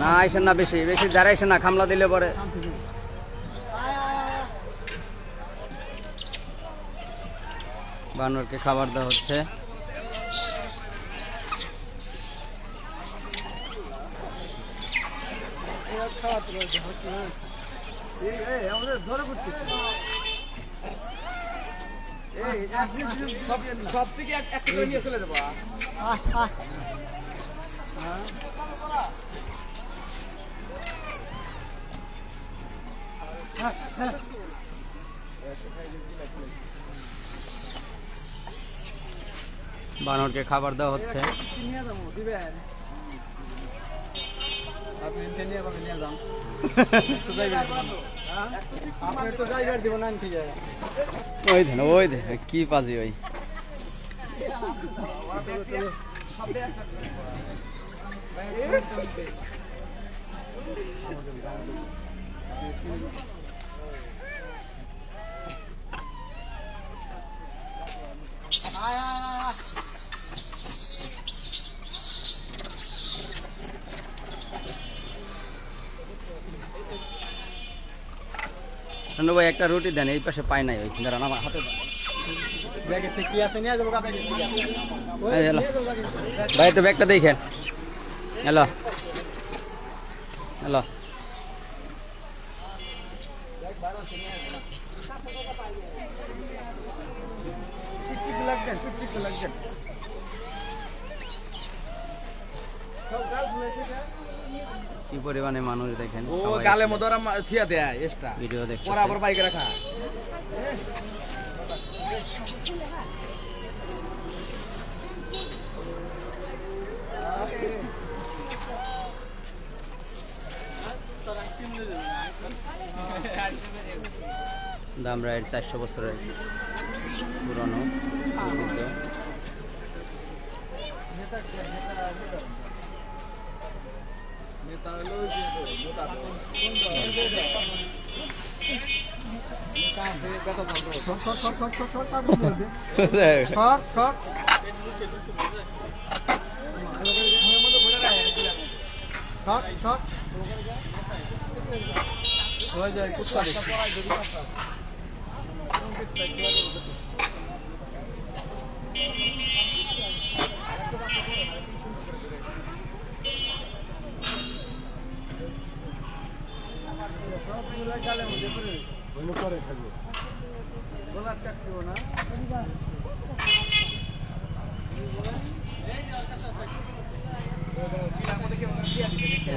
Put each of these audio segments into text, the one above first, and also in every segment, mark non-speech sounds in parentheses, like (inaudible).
না, আইসেন না বেশি বেশি দাঁড়াইছে না, খামলা দিলে পরে। বানরকে খাবার দেওয়া হচ্ছে। সব থেকে এক একটা নিয়ে চলে যাব। বানরকে খাবার দেওয়া হচ্ছে। ওই দেন ওই দেন কি পাজি ওই। ভাই একটা রুটি দেন এই পাশে পাই নাই ওই দাঁড়ান আমার হাতে দেন। ব্যাগে থেকে কি আছে নিয়ে যাব কা ব্যাগে থেকে এই হ্যালো ভাই একটু ব্যাগটা দেখেন হ্যালো হ্যালো কি পরিমাণে মানুষ দেখেন? ও গালে মদরা থিয়া দেয় এসটা ভিডিও দেখছে আবার বাইকে রাখা। দাম রাইড চারশো বছরের পুরনো। সর (laughs) সর হয়ে যায় কুত্তা করে থাকবে গোলাপ চাকরিও না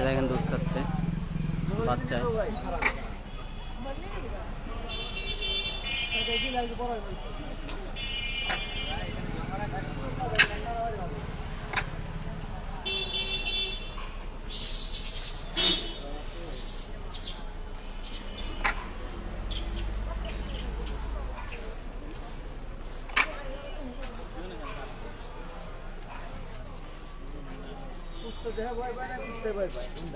দেখেন দুধ খাচ্ছে। বাচ্চা। খেতেছে রুটি খেতেছে এরকম করছি কে সংকেত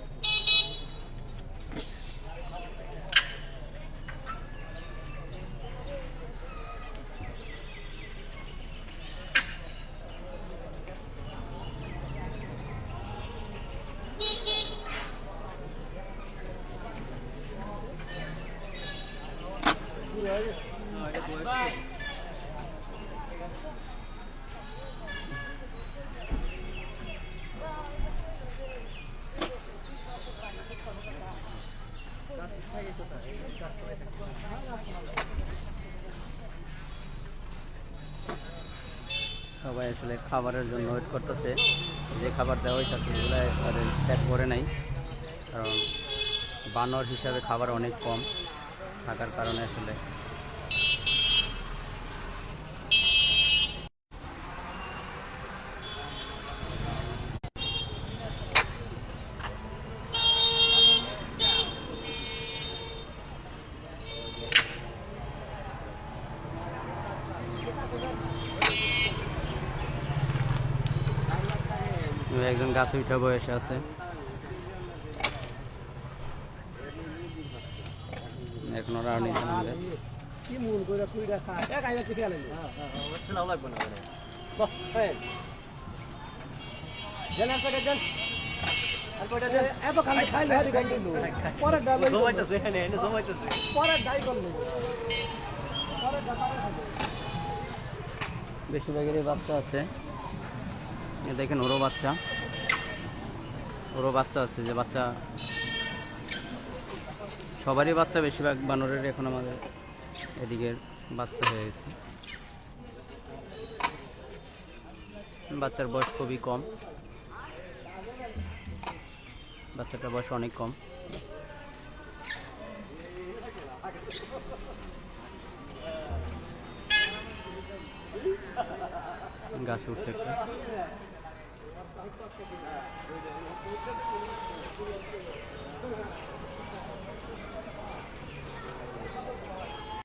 সবাই আসলে খাবারের জন্য ওয়েট করতেছে। যে খাবার দেওয়া হয়েছে তাদের ত্যাগ করে নাই। কারণ বানর হিসাবে খাবার অনেক কম থাকার কারণে আসলে একজন গাছে উঠে বয়সে আছে। এখন বেশিরভাগেরই বাচ্চা আছে। এ দেখেন ওরও বাচ্চা। ওরও বাচ্চা আছে যে বাচ্চা সবারই বাচ্চা, বেশিরভাগ বানরের এখন আমাদের এদিকের বাচ্চা হয়ে গেছে। বাচ্চার বয়স খুবই কম। বাচ্চাটার বয়স অনেক কম। গাছ উঠছে একটা